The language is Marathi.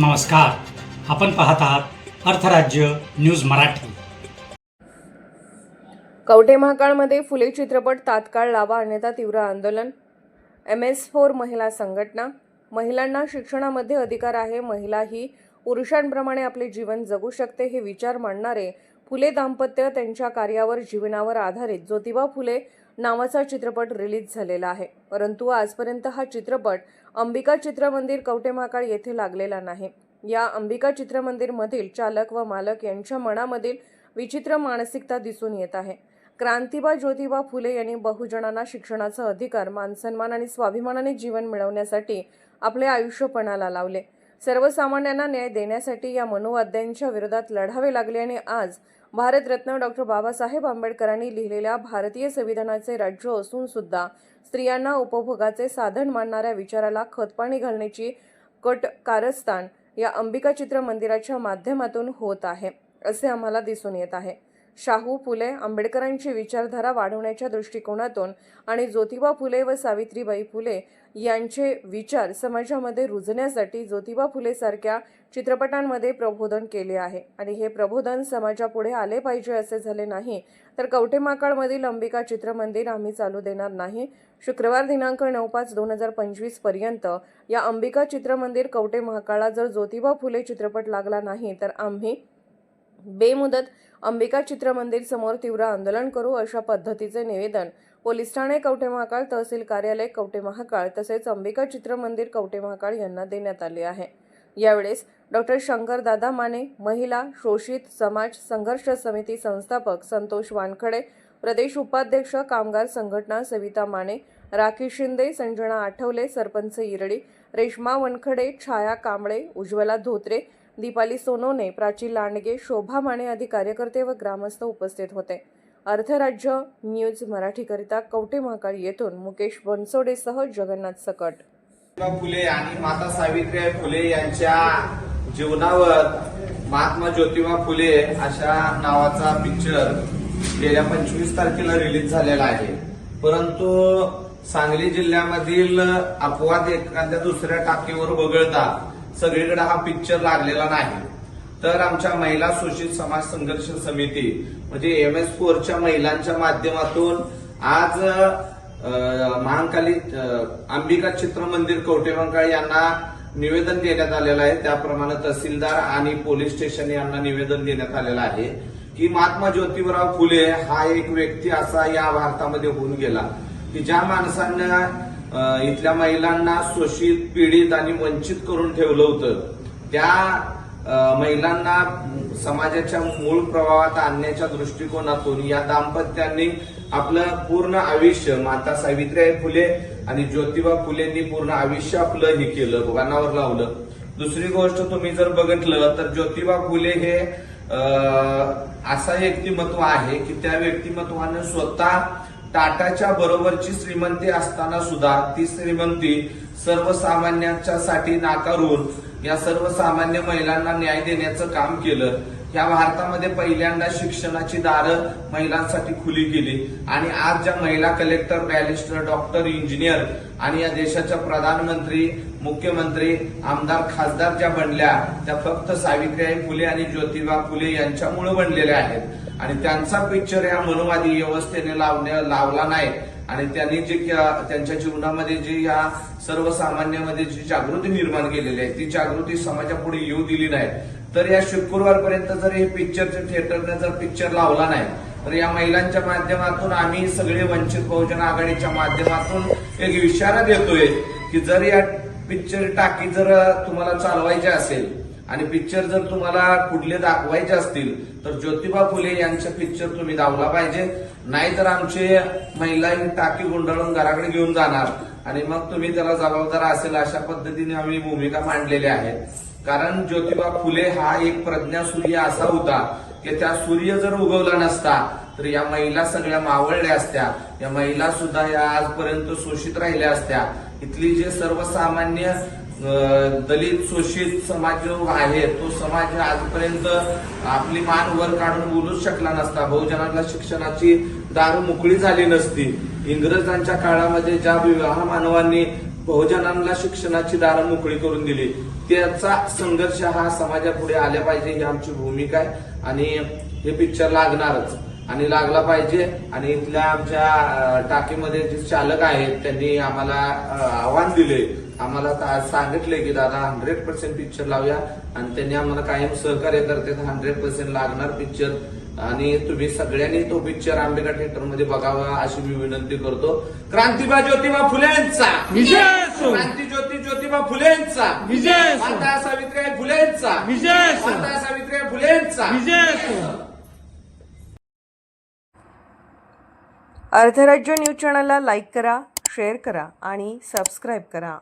नमस्कार. आपण पाहत आहात अर्थराज्य न्यूज मराठी. कवठे महाकाळमध्ये फुले चित्रपट तात्काळ लावा अन्यथा तीव्र आंदोलन. एम एस फोर महिला संघटना. महिलांना शिक्षणामध्ये अधिकार आहे महिला ही पुरुषांप्रमाणे आपले जीवन जगू शकते हे विचार मांडणारे फुले दाम्पत्य त्यांच्या कार्यावर जीवनावर आधारित. ज्योतिबा फुले नावाचा चित्रपट रिलीज झालेला आहे. परंतु आजपर्यंत हा चित्रपट अंबिका चित्रमंदिर कवटेमाकाळ येथे लागलेला नाही. या अंबिका चित्रमंदिरमधील चालक व मालक यांच्या मनामधील विचित्र मानसिकता दिसून येत आहे. क्रांतिबा ज्योतिबा फुले यांनी बहुजनांना शिक्षणाचा अधिकार मानसन्मान आणि स्वाभिमानाने जीवन मिळवण्यासाठी आपले आयुष्य पणाला लावले. सर्वसामान्यांना न्याय देण्यासाठी या मनोवाद्यांच्या विरोधात लढावे लागले आणि आज भारतरत्न डॉक्टर बाबासाहेब आंबेडकरांनी लिहिलेल्या भारतीय संविधानाचे राज्य असून सुद्धा स्त्रियांना उपभोगाचे साधन मानणाऱ्या विचाराला खतपाणी घालण्याची कट कारस्थान या अंबिका चित्र मंदिराच्या माध्यमातून होत आहे असे आम्हाला दिसून येत आहे. शाहू फुले आंबेडकरांची विचारधारा वाढवण्याच्या दृष्टिकोनातून आणि ज्योतिबा फुले व सावित्रीबाई फुले यांचे विचार समाजामध्ये रुजण्यासाठी ज्योतिबा फुलेसारख्या चित्रपटांमध्ये प्रबोधन केले आहे. आणि हे प्रबोधन समाजापुढे आले पाहिजे असे झाले नाही तर कवठेमाकाळमधील अंबिका चित्रमंदिर आम्ही चालू देणार नाही. शुक्रवार दिनांक नऊ पाच दोन हजार पंचवीसपर्यंत या अंबिका चित्रमंदिर कवठे महाकाळा जर ज्योतिबा फुले चित्रपट लागला नाही तर आम्ही बेमुदत अंबिका चित्रमंदिर समोर तीव्र आंदोलन करू अशा पद्धतीचे निवेदन पोलीस ठाणे कवठे महाकाळ तहसील कार्यालय कवठे महाकाळ तसेच अंबिका चित्रमंदिर कवठे महाकाळ यांना देण्यात आले आहे. यावेळेस डॉक्टर शंकर दादा माने महिला शोषित समाज संघर्ष समिती संस्थापक संतोष वानखडे प्रदेश उपाध्यक्ष कामगार संघटना सविता माने राखी शिंदे संजना आठवले सरपंच इरडी रेश्मा वनखडे छाया कांबळे उज्ज्वला धोत्रे दीपाली सोनोने प्राची लांडगे शोभा माने आदी कार्यकर्ते व ग्रामस्थ उपस्थित होते. अर्थराज्य न्यूज मराठीकरिता कवटे महाकाळ येथून मुकेश बनसोडेसह जगन्नाथ सकट. फुले आणि माता सावित्रीबाई फुले यांच्या जीवनावर महात्मा ज्योतिबा फुले अशा नावाचा पिक्चर गेल्या पंचवीस तारखेला रिलीज झालेला आहे. परंतु सांगली जिल्ह्यामधील अपवाद एखाद्या दुसऱ्या टाकीवर वगळता सगळीकडे हा पिक्चर लागलेला नाही. तर आमच्या महिला शोषित समाज संघर्ष समिती म्हणजे एम एस फोरच्या महिलांच्या माध्यमातून आज महाकाली अंबिका अंबिका चित्रमंदिर कवटेमंकाळ यांना निवेदन देण्यात आलेलं आहे. त्याप्रमाणे तहसीलदार आणि पोलीस स्टेशन यांना निवेदन देण्यात आलेलं आहे की महात्मा ज्योतिबराव फुले हा एक व्यक्ती असा या भारतामध्ये होऊन गेला की ज्या माणसांना इथल्या महिलांना शोषित पीडित आणि वंचित करून ठेवलं होतं. त्या महिलांना समाजाच्या मूळ प्रभावात आणण्याच्या दृष्टिकोनातून या दाम्पत्यांनी आपलं पूर्ण आयुष्य माता सावित्रीबाई फुले आणि ज्योतिबा फुलेंनी पूर्ण आयुष्य आपलं हे केलं भगवानावर लावलं. दुसरी गोष्ट तुम्ही जर बघितलं तर ज्योतिबा फुले हे असं असा व्यक्तिमत्व आहे की त्या व्यक्तिमत्वानं स्वतः टाटाच्या बरोबरची श्रीमंती असताना सुद्धा ती श्रीमंती सर्वसामान्यांच्या साठी नाकारून या सर्वसामान्य महिलांना न्याय देण्याचं काम केलं. या भारतामध्ये पहिल्यांदा शिक्षणाची दारं महिलांसाठी खुली केली. आणि आज ज्या महिला कलेक्टर बॅरिस्टर डॉक्टर इंजिनियर आणि या देशाच्या प्रधानमंत्री मुख्यमंत्री आमदार खासदार ज्या बनल्या त्या फक्त सावित्रीबाई फुले आणि ज्योतिबा फुले यांच्यामुळे बनलेल्या आहेत. आणि त्यांचा पिक्चर या मनोवादी व्यवस्थेने लावण्या लावला नाही. आणि त्यांनी जे त्यांच्या जीवनामध्ये जे या सर्वसामान्यामध्ये जी जागृती निर्माण केलेली आहे ती जागृती समाजापुढे येऊ दिली नाही. तर या शुक्रवारपर्यंत जर हे पिक्चरचे थिएटरने जर पिक्चर लावला नाही तर या महिलांच्या माध्यमातून आम्ही सगळे वंचित बहुजन आघाडीच्या माध्यमातून एक इशारा देतोय की जर या पिक्चर टाकी जर तुम्हाला चालवायची असेल आणि पिक्चर जर तुम्हाला कुठले दाखवायचे असतील तर ज्योतिबा फुले यांचे पिक्चर तुम्ही दावला पाहिजे. नाहीतर आमचे महिला टाकी गुंडाळून घराकडे घेऊन जाणार. आणि मग तुम्ही त्याला जबाबदार असेल अशा पद्धतीने आम्ही भूमिका मांडलेल्या आहेत. कारण ज्योतिबा फुले हा एक प्रज्ञा सूर्य असा होता की त्या सूर्य जर उगवला नसता तर या महिला सगळ्या मावळल्या असत्या. या महिला सुद्धा या आजपर्यंत शोषित राहिल्या असत्या. इथली जे सर्वसामान्य दलित शोषित समाज जो आहे तो समाज आजपर्यंत आपली मान वर काढून बोलूच शकला नसता. बहुजनांना शिक्षणाची दार मोकळी झाली नसती. इंग्रजांच्या काळामध्ये ज्या विवाह मानवांनी बहुजनांना शिक्षणाची दारं मोकळी करून दिली त्याचा संघर्ष हा समाजापुढे आल्या पाहिजे ही आमची भूमिका आहे. आणि हे पिक्चर लागणारच. आणि लागला पाहिजे. आणि इथल्या आमच्या टाकीमध्ये जे चालक आहेत त्यांनी आम्हाला आव्हान दिले. आम्हाला ता- सांगितले की दादा हंड्रेड पर्सेंट पिक्चर लावूया. आणि त्यांनी आम्हाला कायम सहकार्य करते हंड्रेड पर्सेंट लागणार पिक्चर आणि तुम्ही सगळ्यांनी तो पिक्चर आंबेडकर थिएटरमध्ये बघावा अशी मी विनंती करतो. क्रांतिबा ज्योतिबा फुलेंचा विजय क्रांती ज्योती ज्योतिबा फुलेंचा विजय माता सावित्रीबाई फुलेंचा विजय माता सावित्रीबाई फुलेंचा विजय असो अर्थराज्य न्यूज चॅनलला लाईक करा शेअर करा आणि सबस्क्राईब करा.